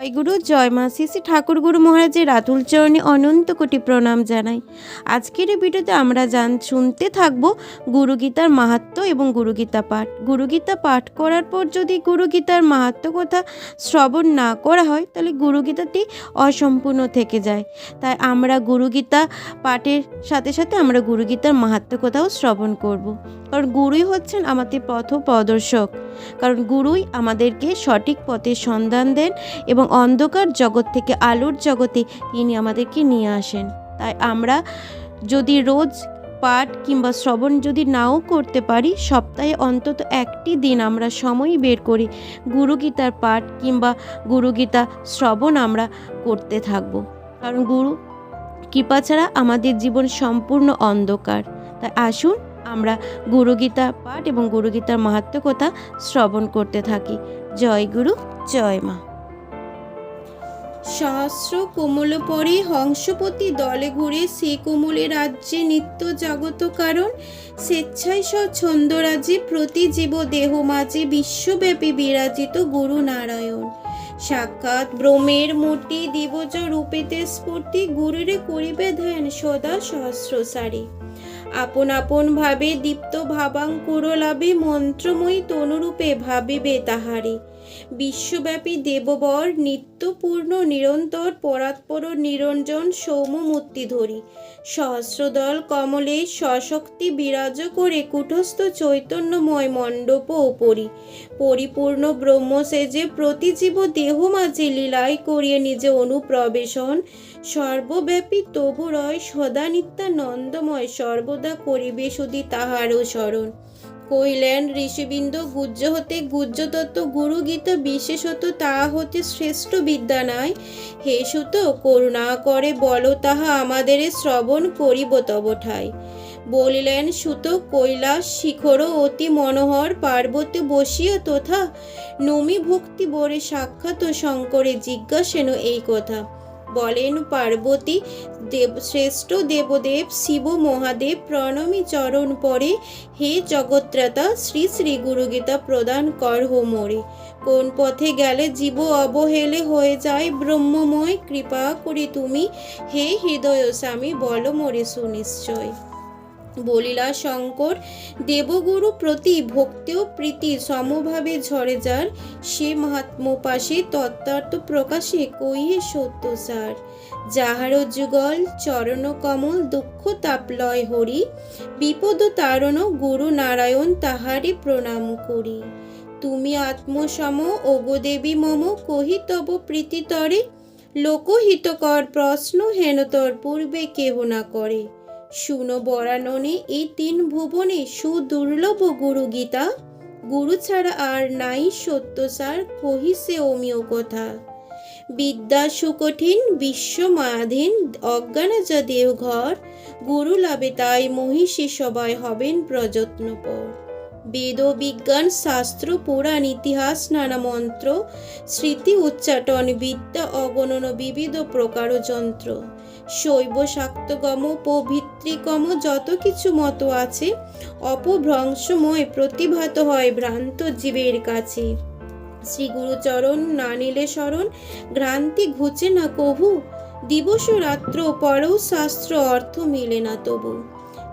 জয়গুরু, জয় মা শ্রী শ্রী ঠাকুর গুরু মহারাজের রাতুল চরণে অনন্ত কোটি প্রণাম জানাই। আজকের এই ভিডিওতে আমরা জান, শুনতে থাকব গুরুগীতার মাহাত্ম্য এবং গুরুগীতা পাঠ। গুরুগীতা পাঠ করার পর যদি গুরুগীতার মাহাত্ম্য কথা শ্রবণ না করা হয়, তাহলে গুরুগীতাটি অসম্পূর্ণ থেকে যায়। তাই আমরা গুরুগীতা পাঠের সাথে সাথে আমরা গুরুগীতার মাহাত্ম্য কথাও শ্রবণ করব। কারণ গুরুই হচ্ছেন আমাদের পথ প্রদর্শক। কারণ গুরুই আমাদেরকে সঠিক পথের সন্ধান দেন এবং অন্ধকার জগৎ থেকে আলোর জগতে তিনি আমাদেরকে নিয়ে আসেন। তাই আমরা যদি রোজ পাঠ কিংবা শ্রবণ যদি নাও করতে পারি, সপ্তাহে অন্তত একটি দিন আমরা সময় বের করি গুরুগীতার পাঠ কিংবা গুরুগীতা শ্রবণ আমরা করতে থাকব। কারণ গুরু, কৃপা ছাড়া আমাদের জীবন সম্পূর্ণ অন্ধকার। তাই আসুন আমরা গুরুগীতা পাঠ এবং গুরুগীতার মাহাত্ম্য কথা শ্রবণ করতে থাকি। জয় গুরু, জয় মা। সহস্র কোমল পরে হংসপতি দলে ঘুরে সে কোমলে রাজ্যে নিত্য জগত কারণ। স্বেচ্ছায় স ছন্দরাজ্যে প্রতি জীব দেহ মাঝে বিশ্বব্যাপী বিরাজিত গুরু নারায়ণ। সাক্ষাৎ ব্রহ্মের মূর্তি দিবজ রূপেতে স্ফূর্তি গুরুরে করিবে ধ্যান সদা সহস্র সারি আপন আপন ভাবে দীপ্ত ভাবাঙ্কুর লাভে মন্ত্রময়ী তনুরূপে ভাবিবে তাহারে। বিশ্বব্যাপী দেববর, নিত্যপূর্ণ, নিরন্তর, পরাৎপর, নিরঞ্জন সৌম্যমূর্তি ধরি। সহস্রদল, কমলে, সশক্তি বিরাজ করে কুটস্থ চৈতন্যময় মণ্ডপ উপরি। পরিপূর্ণ ব্রহ্ম সেজে প্রতিজীব দেহ মাঝে লীলায় করিয়ে নিজে অনুপ্রবেশন। সর্বব্যাপী তবু রয় সদা নিত্যানন্দময়, সর্বদা করিবে শুধু তাহারও স্মরণ। কইলেন ঋষিবৃন্দ গুজ্জ হতে গুজ্জ তত্ত্ব গুরু গীতা বিশেষত তাহা হতে শ্রেষ্ঠ বিদ্যা নয় হে সুত, করুণা করে বলো তাহা আমাদের শ্রবণ করিব তব ঠাই। বলিলেন, সুত, কৈলাস শিখর অতি মনোহর পার্বতী বসিয়া তথা নমি ভক্তি বরে সাক্ষাৎ শঙ্করে জিজ্ঞাসেন এই কথা। বলেন, পার্বতী দেব, শ্রেষ্ঠ দেবদেব শিব মহাদেব প্রণমী চরণ পরে হে জগত্রাতা, শ্রী শ্রী গুরুগীতা প্রদান কর হো মোরে। কোন পথে গেলে জীব অবহেলে হয়ে যায়, ব্রহ্মময় কৃপা করে তুমি হে হৃদয় স্বামী বল মোরে সুনিশ্চয়। বলিলা শঙ্কর দেবগুরু প্রতি ভক্তি ও প্রীতি সমভাবে ঝরে যার। সে মহাত্ম পাশে তত্ত্বার্থ প্রকাশে কইয়ে সত্য সার। যাহার যুগল চরণ কমল দুঃখ তাপলয় হরি। বিপদ তারণ গুরু নারায়ণ তাহারে প্রণাম করি। তুমি আত্মসম ওগো দেবী মম, কহি তব প্রীতিতরে লোকহিতকর প্রশ্ন হেনতর পূর্বে কেহ না করে। শুনো বরাননে, এই তিন ভুবনে সুদুর্লভ গুরু গীতা। গুরু ছাড়া আর নাই সত্যসার কহিসে অমিয় কথা। বিদ্যা সুকঠিন, বিশ্ব মায়াধীন, অজ্ঞানা যা দেহ ঘর। গুরু লাভে তাই মহিষী সবাই হবেন প্রযত্নপর। বেদ বিজ্ঞান, শাস্ত্র, পুরাণ, ইতিহাস, নানা মন্ত্র, স্মৃতি উচ্চাটন, বিদ্যা অগণন বিবিধ প্রকার যন্ত্র। শৈব শাক্তগম পবিত্রিকম যত কিছু মতো আছে, অপভ্রংশময় প্রতিভাত হয় ভ্রান্ত জীবের কাছে। শ্রী গুরুচরণ না নিলে শরণ ভ্রান্তি ঘুচে না কভু। দিবস রাত্র পরও শাস্ত্র অর্থ মিলে না তবু।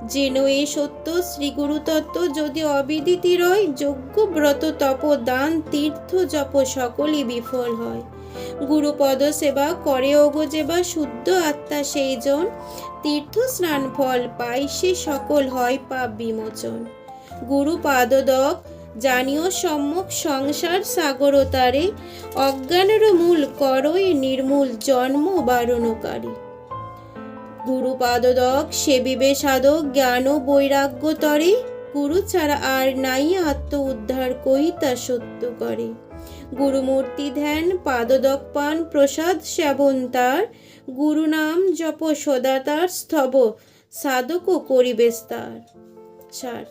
যেন এ সত্য, শ্রী গুরুতত্ত্ব যদি অবিদিতি রয়, যোগ্য ব্রত তপ দান তীর্থ, জপ সকলই বিফল হয়। গুরুপদ সেবা করে, ওগো যেবা শুদ্ধ আত্মা সেই জন তীর্থ স্নান ফল পাই সে সকল হয় পাপ বিমোচন। গুরু পাদদক জানিও সম্মুখ সংসার সাগরতারে অজ্ঞানের মূল করই নির্মূল জন্ম বারণকারী। গুরু পাদদক সেবিবে সাধক জ্ঞান ও বৈরাগ্য তরে। গুরু ছাড়া আর নাই আত্ম উদ্ধার কই তা সত্য করে। গুরুমূর্তি ধ্যান পাদদক পান প্রসাদ সেবন তার গুরু নাম জপ সদা তার, স্তব সাধক করিবে তার।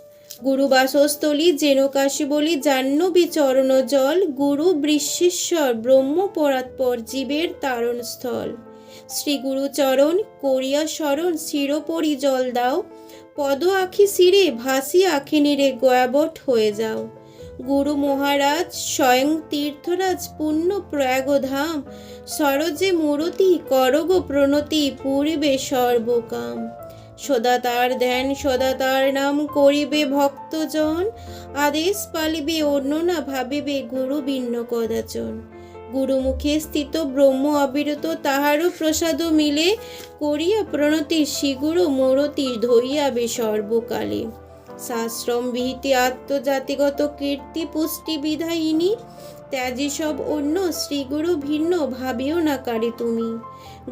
গুরু বাসস্থলী জেনকাশি বলি জাহ্নবী চরণ জল, গুরু বৃষ্ণেশ্বর ব্রহ্ম পরাৎপর জীবের তারণ স্থল। শ্রী গুরুচরণ করিয়া শরণ শিরোপরি জল দাও, পদ আখি শিরে ভাসি আখি নিরে গয়াবট হয়ে যাও। গুরু মহারাজ স্বয়ং তীর্থরাজ পূর্ণ প্রয়াগধাম, সরজে মূরতি করগ প্রণতি পূর্বে সর্বকাম। সদা তার ধ্যান, সদা তার নাম করিবে ভক্তজন, আদেশ পালিবে অন্য না ভাবিবে গুরু ভিন্ন কদাচন। গুরুমুখে স্থিত ব্রহ্ম অবিরত তাহারও প্রসাদ মিলে, করিয়া প্রণতি শিগুরু মূরতি ধরিয়াবে সর্বকালে। শাস্ত্রম বিহিতি আত্মজাতিগত কীর্তি পুষ্টি বিধায়িনী। ত্যাজি সব অন্য শ্রীগুরু ভিন্ন, ভাবিও না কারে তুমি।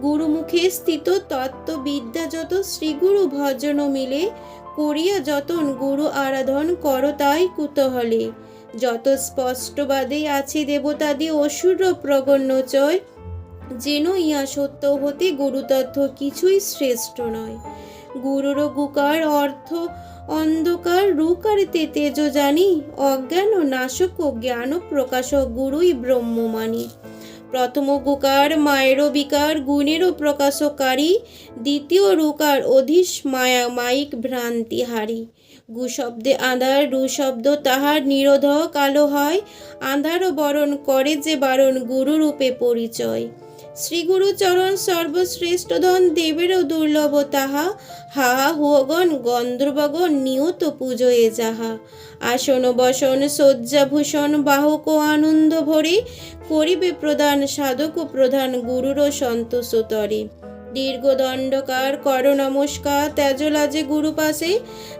গুরুমুখে স্থিত তত্ত্ববিদ্যা যত শ্রীগুরু ভজন মিলে, করিয়া যতন গুরু আরাধন কর তাই কুতহলে। যত স্পষ্টবাদে আছে দেবতাদি অসুর প্রগণ্য চয়, যেন ইয়া সত্য হতে গুরুতত্ত্ব কিছুই শ্রেষ্ঠ নয়। গুরুর গুকার অর্থ অন্ধকার রুকারিতে তেজ জানি, অজ্ঞান ও নাশক ও জ্ঞান প্রকাশক গুরুই ব্রহ্ম মানি প্রথম গুকার মায়েরও বিকার গুণেরও প্রকাশকারী, দ্বিতীয় রুকার অধীশ মায়া মাইক ভ্রান্তি হারি। গু শব্দে আঁধার রু শব্দ তাহার নিরোধক আলো হয় আধারও বরণ করে যে বারণ গুরুরূপে পরিচয়। শ্রীগুরু চরণ সর্বশ্রেষ্ঠ ধন দেবেরও দুর্লভ তাহা হা হুয়গণ গন্ধর্বগণ নিয়ত পুজোয়ে যাহা। আসন বসন শয্যাভূষণ বাহক আনন্দ ভরে করিবে প্রদান সাধক প্রধান গুরুরও সন্তোষতরে দীর্ঘ দণ্ডকার কর নমস্কার ত্যাজলাজে গুরু পাশে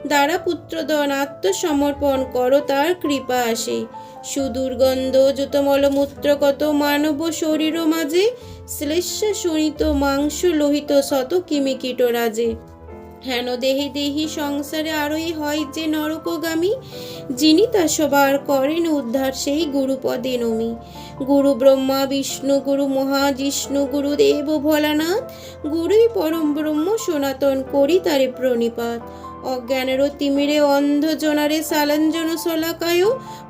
দ্বারা পুত্রদন আত্মসমর্পণ কর তার কৃপা আসে। সুদুর্গন্ধ যুতমল মূত্র কত মানব শরীর মাঝে। শ্লেষ্য শোণিত মাংস লোহিত শত কিমি কীট রাজে হেন দেহি দেহি সংসারে আরোই হয় যে নরকগামী, যিনি তা সবার করেন উদ্ধার সেই গুরুপদে নমি। গুরু ব্রহ্মা, বিষ্ণু গুরু মহা, জিষ্ণু গুরুদেব ভোলানাথ, গুরুই পরম ব্রহ্ম সনাতন করি তারে প্রণিপাত। অজ্ঞানের তিমিরে অন্ধ জনারে সালাঞ্জন শলাকায়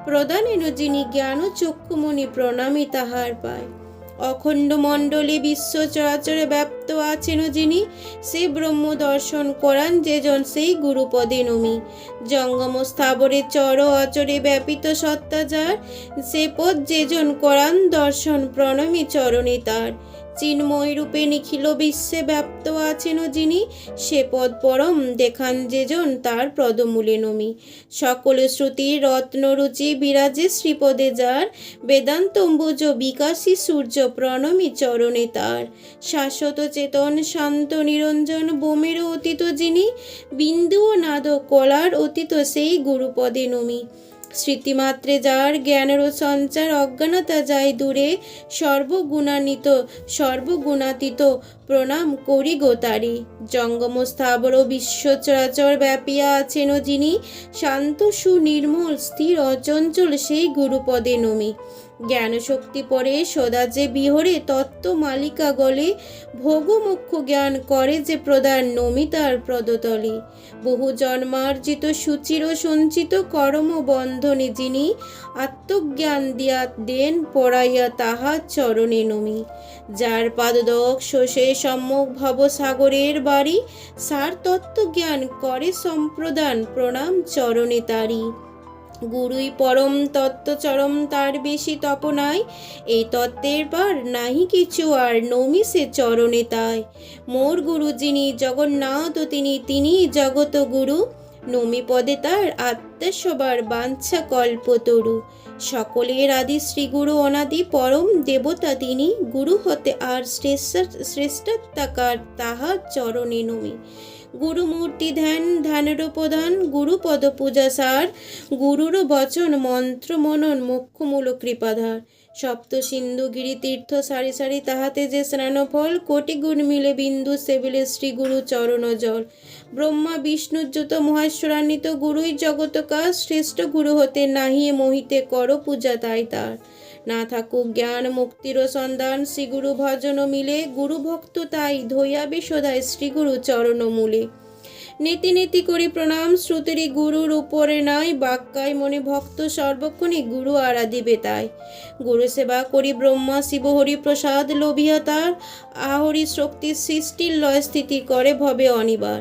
প্রদানেন যিনি জ্ঞান চক্ষুমণি প্রণামী তাহার পায়। অখণ্ড মণ্ডলে বিশ্ব চরাচরে ব্যাপ্ত আছেন যিনি, সে ব্রহ্ম দর্শন করান যেজন সেই গুরুপদে নমি। জঙ্গম স্থাবরে চর অচরে ব্যাপিত সত্তা যার সে পদ যেজন করান দর্শন প্রণমী চরণে তার। চিন্ময় রূপে নিখিল বিশ্বে ব্যাপ্ত আছেন যিনি, সে পদ পরম দেখান যেজন তার পদমূলে নমি। সকল শ্রুতি রত্নরুচি বিরাজে শ্রীপদে যার বেদান্তম্বুজ বিকাশী সূর্য প্রণমী চরণে তার। শাশ্বত চেতন শান্ত নিরঞ্জন বোমের অতীত যিনি, বিন্দু ও নাদ কলার অতীত সেই গুরুপদে নমি। স্মৃতিমাত্রে যার জ্ঞানের সঞ্চার অজ্ঞানতা যায় দূরে, সর্বগুণান্বিত, সর্বগুণাতীত, প্রণাম করি গোতারি জঙ্গম স্থাবর বিশ্ব চরাচর ব্যাপিয়া আছেন যিনি, শান্ত সুনির্মল, স্থির, অচঞ্চল সেই গুরুপদে নমি। জ্ঞানশক্তি পরে সদা যে বিহরে তত্ত্ব মালিকা গলে ভোগমুখ্য জ্ঞান করে যে প্রদান নমিতার প্রদতলে। বহু জন্মার্জিত সুচির সঞ্চিত কর্ম বন্ধনে যিনি আত্মজ্ঞান দিয়া দেন পড়াইয়া তাহার চরণে নমি। যার পাদদক শোষে সম্মুখ ভবসাগরের বাড়ি, সার তত্ত্বজ্ঞান করে সম্প্রদান প্রণাম চরণে তারি। গুরুই পরম তত্ত্ব চরম তার বেশি তপনায়। এই তত্ত্বের পার নাহি কিছু আর নমি সে চরণে তাই। মোর গুরু যিনি জগন্নাথ, তিনি তিনি জগত গুরু। নমি পদে তার আত্মসবার বাঞ্ছা কল্পতরু সকলের আদি শ্রীগুরু অনাদি পরম দেবতা তিনি। গুরু হতে আর শ্রেষ্ঠ শ্রেষ্ঠত্বাকার তাহার চরণে নমি। গুরুমূর্তি ধ্যান ধ্যানের প্রধান গুরুপদ পূজা সার, গুরুর বচন, মন্ত্র মনন মোক্ষমূল কৃপাধার। সপ্ত সিন্ধু গিরি তীর্থ সারি সারি তাহাতে যে স্নান ফল কোটি গুণ মিলে বিন্দু সেবিলে শ্রী গুরু চরণ জল ব্রহ্মা বিষ্ণুজ্যুত মহেশ্বরান্বিত গুরুই জগতকার শ্রেষ্ঠ গুরু হতে নাহিয়ে মোহিতে কর পূজা তাই তার। না থাকুক জ্ঞান মুক্তির সন্ধান, শ্রীগুরু ভজন মিলে, গুরু ভক্ত তাই ধৈয়াবে সদায় শ্রীগুরু চরণ মূলে। নীতি নীতি করি প্রণাম, শ্রুতিরি গুরুর উপরে নাই বাক্যায় মনে ভক্ত সর্বক্ষণই গুরু আরাধিবে তাই গুরু সেবা করি ব্রহ্মা, শিব হরি প্রসাদ লোভিয়া তার, আহরি শক্তি সৃষ্টির লয় স্থিতি করে ভবে অনিবার।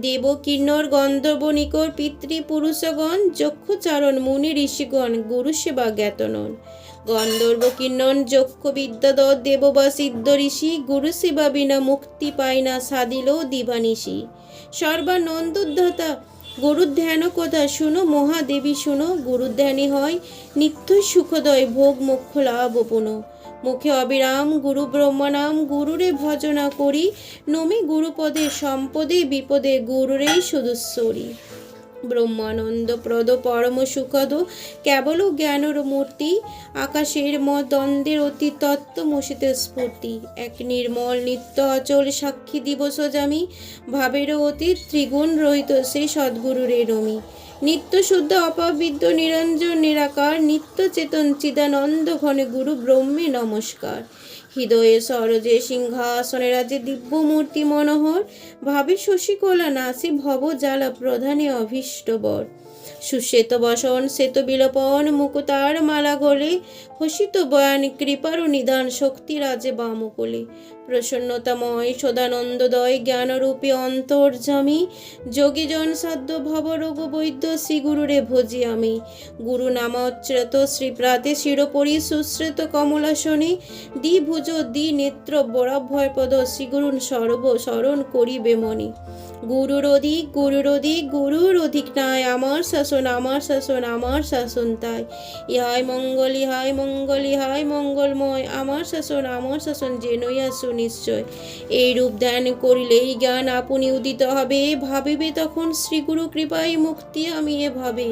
দেব কিন্নর গন্ধর্ব নিকর পিতৃপুরুষগণ যক্ষচারণ মুনি ঋষিগণ, গুরু সেবা জ্ঞাত নন গন্ধর্ব কিন্নন যক্ষ বিদ্যাদর দেব বা সিদ্ধ ঋষি গুরু সেবা বিনা মুক্তি পায় না সাদিল দিবানিশি সর্বানন্দোদ্ধাতা গুরুর ধ্যান কথা শুনো, মহাদেবী শুনো গুরুর ধ্যানে হয়, নিত্য সুখদয় ভোগ মোক্ষ লাভ পুন। মুখে অবিরাম গুরু ব্রহ্মনাম গুরুরে ভজনা করি, নমি গুরুপদে সম্পদে বিপদে গুরুরেই শুধুস্বরী ব্রহ্মানন্দ প্রদ পরম সুখদ কেবল জ্ঞানর মূর্তি আকাশের ম দ্বন্দ্বের অতি তত্ত্ব মসিতে স্ফূর্তি। এক নির্মল নিত্য অচল সাক্ষী দিবস জামি ভাবের অতীত ত্রিগুণ রহিত সে সদ্গুরুরে রমি নিত্য শুদ্ধ অপবিদ্য নিরঞ্জন নিরাকার, নিত্য চেতন চিদানন্দ ঘনে গুরু ব্রহ্মে নমস্কার। হৃদয়ে সরজে সিংহাসনে রাজে দিব্য মূর্তি মনোহর, ভাবে শশীকলা নাসি ভব জ্বালা প্রধানে অভীষ্ট বর সুশ্বেত বসন শ্বেত বিলোপন, মুকুতার মালা গলে হসিত বয়ান কৃপার নিদান শক্তি রাজে বামকলে। প্রসন্নতাময় সদানন্দদয় জ্ঞানরূপী অন্তর্জামী যোগীজন সাধ্য ভবরোগ বৈদ্য শ্রী গুরুরে ভজি আমি। গুরু নামোচ্চৃত শ্রীপ্রাতে শিরোপরি সুশ্রেত কমলাসনে, দ্বিভুজ দ্বি নেত্র বরাভয়পদ শ্রীগুরুন সর্ব স্মরণ করিবে মনে গুরুর অধিক গুরুর অধিক গুরুর অধিক নাই আমার শাসন আমার শাসন আমার শাসন তাই। ইহাই মঙ্গল ইহাই মঙ্গল। ইহাই মঙ্গলময়। আমার শাসন আমার শাসন যেনই আসো নিশ্চয়। এই রূপ ধ্যান এই জ্ঞান আপনি উদিত হবে। ভাবিবে তখন শ্রীগুরু কৃপায় মুক্তি আমি এ ভাবে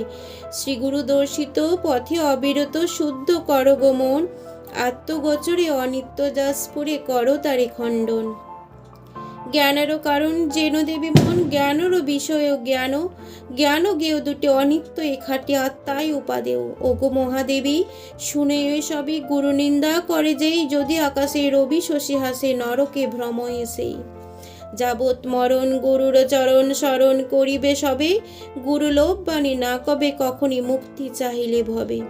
শ্রীগুরু দর্শিত পথে অবিরত শুদ্ধ করগমন। আত্মগোচরে অনিত্য যাসপুরে করো তারে খণ্ডন। জ্ঞানেরও কারণ যেন দেবী মন জ্ঞানেরও বিষয় ও জ্ঞান জ্ঞান গেও দুটি অনিত্য এখাটি আত্মাই উপাদেয়। ওগো মহাদেবী, শুনে এ সবই গুরু নিন্দা করে যেই যদি আকাশে রবি শশী হাসে, নরকে ভ্রম এসেই যাবৎ মরণ গুরুর চরণ স্মরণ করিবে সবে গুরু লোভ বাণী না কবে কখনই মুক্তি চাহিলে ভবে।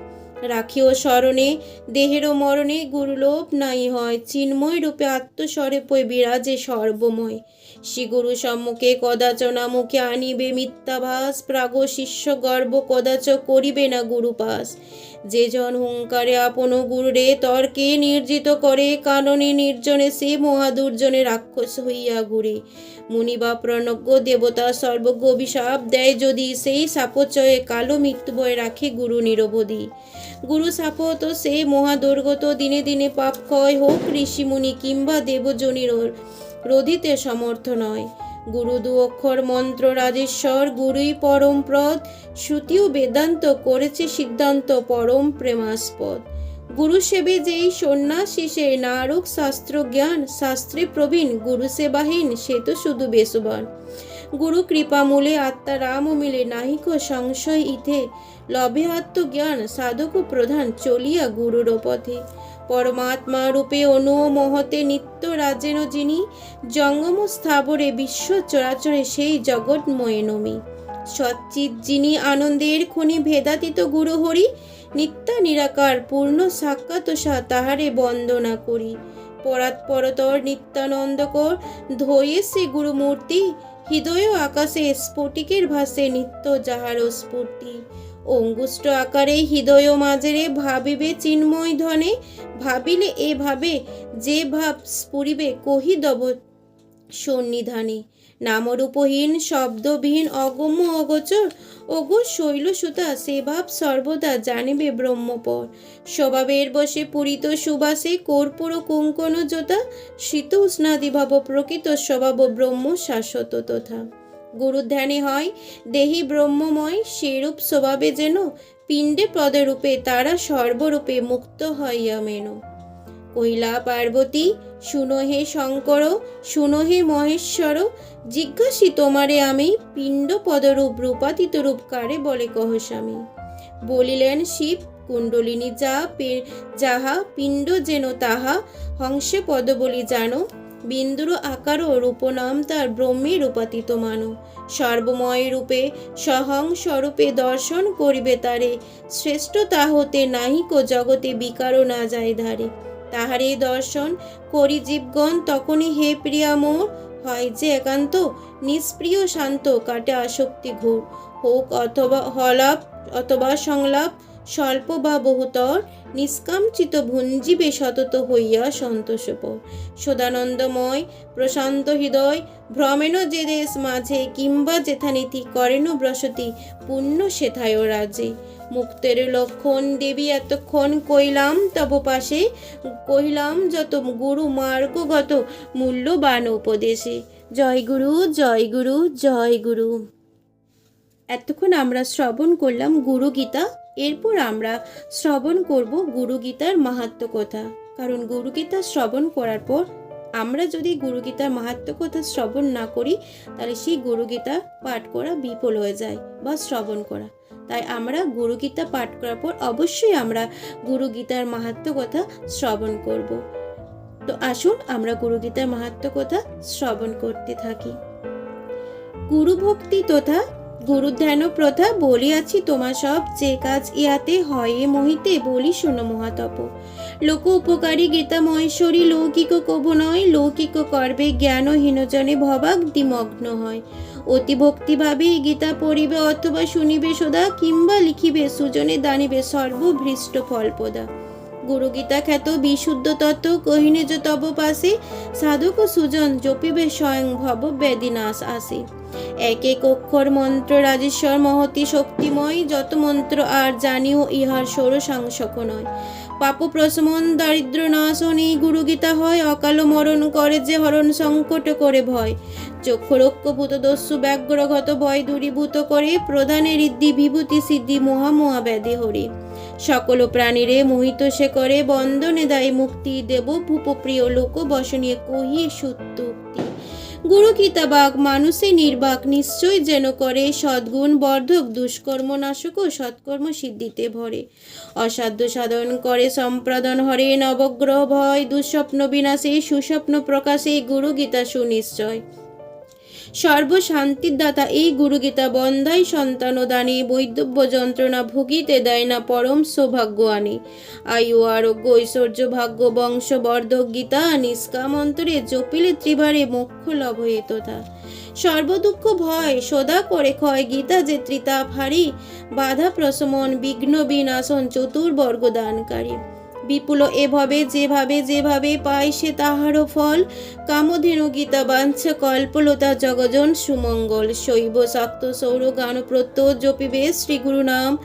রাখিও স্মরণে, দেহেরও মরণে গুরুলোপ নাই হয়। চিন্ময় রূপে আত্মস্বরে পয় বিরাজে সর্বময়। শ্রী গুরু সম্মুখে কদাচনা মুখে আনিবে মিথ্যাভাস প্রাগ শিষ্য গর্ব কদাচ করিবে না গুরুপাস। যে জন হুঙ্কারে আপন গুরুরে তর্কে নির্জিত করে, কাননে নির্জনে সে মহাদুর্জনে রাক্ষস হইয়া ঘুরে। মুনি বা প্রণজ্ঞ দেবতা সর্বজ্ঞ অভিশাপ দেয় যদি সেই সাপচয়ে কালো মৃত্যু বয়ে রাখে গুরু নিরবধি। গুরু সাপত সে মহাদুর্গত দিনে দিনে পাপ ক্ষয় হোক ঋষিমুনি কিংবা দেবজনীর রোধিতে সমর্থ নয়। গুরু দু অক্ষর মন্ত্র রাজেশ্বর, গুরুই পরম প্রদ শ্রুতিও বেদান্ত করেছে সিদ্ধান্ত পরম প্রেমাস্পদ। গুরু সেবে যেই সন্ন্যাসী, সে নারক শাস্ত্র জ্ঞান, শাস্ত্রে প্রবীণ, গুরু সেবাহীন, সে তো শুধু বেসবান গুরু কৃপা মূলে আত্মা রাম মিলে নাহিক সংশয় ইথে, লভে আত্মজ্ঞান সাধক প্রধান, চলিয়া গুরুর পথে। পরমাত্মা রূপে অনু মহতে নিত্য রাজেন যিনি জঙ্গম স্থাবরে বিশ্ব চরাচরে সেই জগৎময় নমি। সচ্চিৎ যিনি আনন্দের খনি ভেদাতীত গুরু হরি নিত্য নিরাকার পূর্ণ সাক্ষাৎ সা তাহারে বন্দনা করি। পরাৎপরতর নিত্যানন্দকর ধয়ে সে গুরুমূর্তি, হৃদয় আকাশে স্ফটিকের ভাসে নিত্য যাহার স্ফূর্তি। অঙ্গুষ্ট আকারে, হৃদয় মাঝেরে ভাবিবে চিন্ময় ধনে, ভাবিলে এ ভাবে যে ভাব স্ফুরিবে কহিদব সন্নিধানে। নামরূপহীন, শব্দবিহীন, অগম্য অগোচর, ওগো শৈলসুতা, সে ভাব সর্বদা জানিবে ব্রহ্মপর। স্বভাবের বসে পুরিত সুবাসে কর্পূর কুঙ্কন জোতা শীত উষ্ণাদি ভাব প্রকৃত স্বভাব ব্রহ্ম শাশ্বত তথা। গুরু ধ্যানে হয়। দেহি ব্রহ্মময় সেরূপ স্বভাবে যেন পিণ্ডে পদরূপে তারা সর্বরূপে মুক্ত হইয়া মেনো। কইলা পার্বতী, শুনো হে শঙ্কর, শুনো হে মহেশ্বর, জিজ্ঞাসি তোমারে আমি পিণ্ড পদরূপ রূপাতীত রূপ কারে বলে কহ স্বামী। বলিলেন, শিব, কুণ্ডলিনী যা যাহা পিণ্ড যেন তাহা হংসে পদ বলি জানো বিন্দুর আকার ও রূপনাম তার ব্রহ্মে রূপাতীত মানো। সর্বময় রূপে সহং স্বরূপে দর্শন করিবে তারে। শ্রেষ্ঠ তাহতে নাহিক জগতে বিকারও না যায় ধারে। তাহারে দর্শন করি জীবগণ তখনই হে প্রিয়া মোর। হয় যে একান্ত নিষ্প্রিয় শান্ত কাটে আসক্তি ঘোর। হোক অথবা হলাপ অথবা সংলাপ স্বল্প বা বহুতর নিষ্কামচিত ভঞ্জিবে সতত হইয়া সন্তোষপ সদানন্দময়, প্রশান্ত হৃদয়, ভ্রমেণ যে দেশ মাঝে কিংবা যেথানীতি করেন ব্রসতি পুণ্য সেথায় রাজে। মুক্তের লক্ষণ দেবী এতক্ষণ কইলাম, তব পাশে কহিলাম যত গুরু মার্গগত মূল্যবান উপদেশে। জয় গুরু জয় গুরু জয় গুরু। এতক্ষণ আমরা শ্রবণ করলাম গুরু গীতা এরপর আমরা শ্রবণ করব গুরু গীতার মাহাত্ম কথা। কারণ গুরু গীতা শ্রবণ করার পর আমরা যদি গুরু গীতার মাহাত্ম কথা শ্রবণ না করি, তাহলে সেই গুরু গীতা পাঠ করা বিফল হয়ে যায় বা শ্রবণ করা। তাই আমরা গুরু গীতা পাঠ করার পর অবশ্যই আমরা গুরু গীতার মাহাত্ম কথা শ্রবণ করব। তো আসুন আমরা গুরু গীতার মাহাত্ম কথা শ্রবণ করতে থাকি। গুরু ভক্তি তথা গুরু ধ্যান প্রথা বলিয়াছি তোমার সব যে কাজ ইহাতে হয় মহিতে বলি শোনো মহাতপ। লোক উপকারী গীতা মহেশ্বরী, লৌকিক কব নয়, লৌকিক কর্বে জ্ঞানহীনজনে ভবাক দিমগ্ন হয়। অতি ভক্তিভাবে গীতা পড়িবে, অথবা শুনিবে সদা, কিংবা লিখিবে, সুজনে দানিবে সর্বভৃষ্ট ফলপদা। গুরু গীতা খ্যাত বিশুদ্ধ তত্ত্ব কহিনে যে তব পাশে সাধক সুজন জপিবে স্বয়ং ভব বেদিনাশ আসে। এক এক অক্ষর মন্ত্র রাজেশ্বর মহতি শক্তিময়, যত মন্ত্র আর জানিও ইহার ষোড়শাংশক নয়। পাপ প্রশমন দারিদ্র নাশন গুরু গীতা হয়, অকাল মরণ করে যে হরণ সংকট করে ভয়। চক্ষুরক্ষভূত দস্যু ব্যাঘ্রগত ভয় দূরীভূত করে প্রধানের ঋদ্ধি বিভূতি সিদ্ধি মহামোহা ব্যাধি হরি। সকল প্রাণীরে মোহিত সে করে, বন্দনে দায় মুক্তি দেব ভূপপ্রিয় লোক বসনীয় কহিয়ে সুত্তুক্তি গুরু কিতাবাক মানুষে নির্বাক নিশ্চয় যেন করে, সদ্গুণ বর্ধক দুষ্কর্ম নাশক ও সৎকর্ম সিদ্ধিতে ভরে। অসাধ্য সাধন করে সম্প্রদান হরে, নবগ্রহ ভয়, দুঃস্বপ্ন বিনাশে, সুস্বপ্ন প্রকাশে, গুরু গীতা সুনিশ্চয়। সর্বশান্তির দাতা এই গুরুগীতা বন্ধাই সন্তান দানে বৈদব্য যন্ত্রণা ভুগিতে দেয় না পরম সৌভাগ্য আনে আয়ু, আরোগ্য, ঐশ্বর্য, ভাগ্য, বংশবর্ধক, গীতা, নিষ্কাম অন্তরে জপিলে ত্রিবারে মোক্ষ লাভ তথা। সর্বদুঃখ ভয় সদা করে ক্ষয় গীতা যে ত্রিতাপ হারি, বাধা প্রশমন, বিঘ্ন বিনাশন, চতুর্বর্গ দানকারী। বিপুল এভাবে, যেভাবে যেভাবে পায় সে তাহারও ফল। কামধেনু গীতা বাঞ্ছ, কল্পলতা জগজন সুমঙ্গল। শৈব শাক্ত সৌর গান প্রত্যয় জপিবে শ্রীগুরু নাম।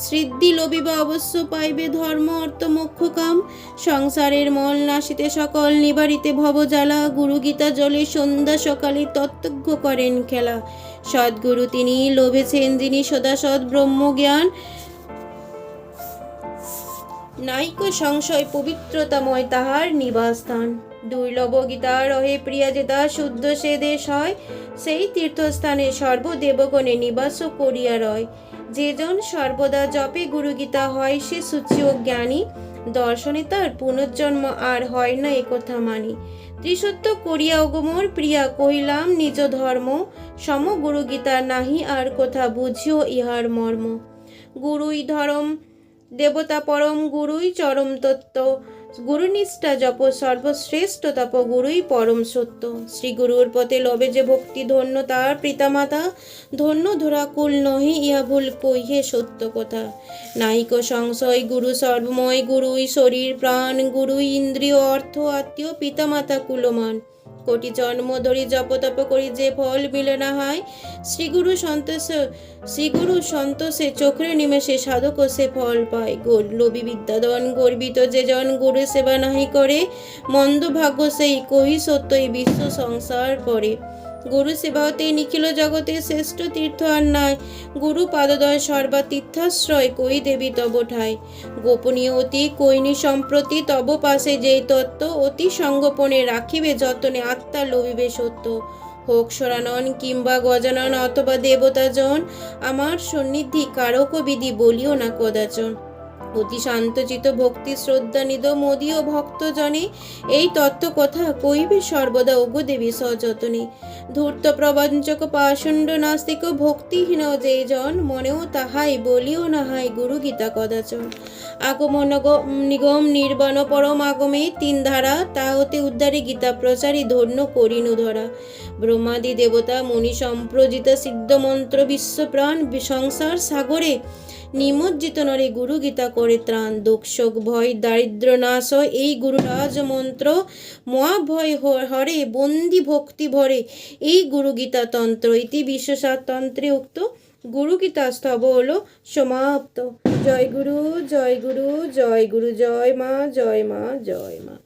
সিদ্ধি লবিবা অবশ্য পাইবে ধর্ম, অর্থ, মোক্ষ কাম। সংসারের মল নাশিতে সকল নিবারিতে গুরু গীতা জলে সন্ধ্যা সকালে তত্ত্বজ্ঞ করেন খেলা। সদ্গুরু তিনি লোভেছেন যিনি সদা সৎ ব্রহ্মজ্ঞান নাইক সংশয় পবিত্রতাময় তাহার নিবাসস্থান। দুর্লভ গীতা রহে প্রিয়া যেতা শুদ্ধ সে দেশ হয়, সেই তীর্থস্থানে সর্বদেবগণে নিবাস করিয়া রয়। যেজন সর্বদা জপে গুরু গীতা হয়, সে সূচি ও জ্ঞানী। দর্শনে তার পুনর্জন্ম আর হয় না একথা মানি। ত্রিসত্য করিয়া অগমর প্রিয়া কহিলাম, নিজ ধর্ম সম গুরু গীতা নাহি আর কথা বুঝিও ইহার মর্ম। গুরুই ধরম দেবতা পরম গুরুই চরম তত্ত্ব। গুরুনিষ্ঠা জপ সর্বশ্রেষ্ঠ, তপ গুরুই পরম সত্য। শ্রী গুরুর পথে লবে যে ভক্তি, ধন্য তার পিতামাতা। ধন্য ধরা কুল নহি, ইহা ভুল কইহে সত্য কথা। নাইক সংশয়, গুরু সর্বময়, গুরুই শরীর প্রাণ, গুরুই ইন্দ্রিয় অর্থ, আত্মীয় পিতামাতা কুলমান। কোটি জন্ম ধরি জপ তপ করি, যে ফল মিলে না হয়, শ্রীগুরু সন্তোষ, শ্রীগুরু সন্তোষে চোখরে নিমেষে সাধক সে ফল পায়। গোর লোভী বিদ্যাদন গর্বিত যে জন গুরু সেবা নাহি করে, মন্দ ভাগ্য সেই কহি সত্যই বিশ্ব সংসার পরে গুরু সেবাতে নিখিল জগতে শ্রেষ্ঠ তীর্থ আর নাই। গুরু পাদদয় সর্বা তীর্থাশ্রয় কই দেবী তব ঠাই। গোপনীয় অতি কৈনি সম্প্রতি, তব পাশে যেই তত্ত্ব, অতি সঙ্গোপনে রাখিবে যতনে আত্মা লভিবে সত্য। হোক সরানন কিংবা গজানন অথবা দেবতাজন, আমার সন্নিধি কারক বিধি বলিও না কদাচন। অতি শান্তচিত ভক্তি শ্রদ্ধা নিদ মোদী ও ভক্তজনে। এই তত্ত্ব কথা কইবে সর্বদা ওগো দেবী সযতনে। ধূর্ত প্রবঞ্চক পাষণ্ড নাস্তিক ভক্তিহীন যে জন, মনেও তাহাই বলিও নাহাই গুরু গীতা কদাচন। আগমন নিগম নির্বাণ পরম আগমে, তিন ধারা তা হতে উদ্ধারে গীতা প্রচারী ধন্য করিনু ধরা। ব্রহ্মাদি দেবতা মুনি সম্প্রজিত সিদ্ধ মন্ত্র বিশ্বপ্রাণ সংসার সাগরে নিমজ্জিত নরে গুরু গীতা করে ত্রাণ, দুঃখ, শোক, ভয়, দারিদ্র নাশ এই গুরুরাজ মন্ত্র মহাভয় হরে, বন্দি ভক্তি ভরে। এই গুরু গীতা তন্ত্র ইতি বিশ্বসার তন্ত্রে উক্ত। গুরু গীতা স্তব হলো সমাপ্ত। জয় গুরু জয় গুরু জয় গুরু, জয় মা জয় মা জয় মা।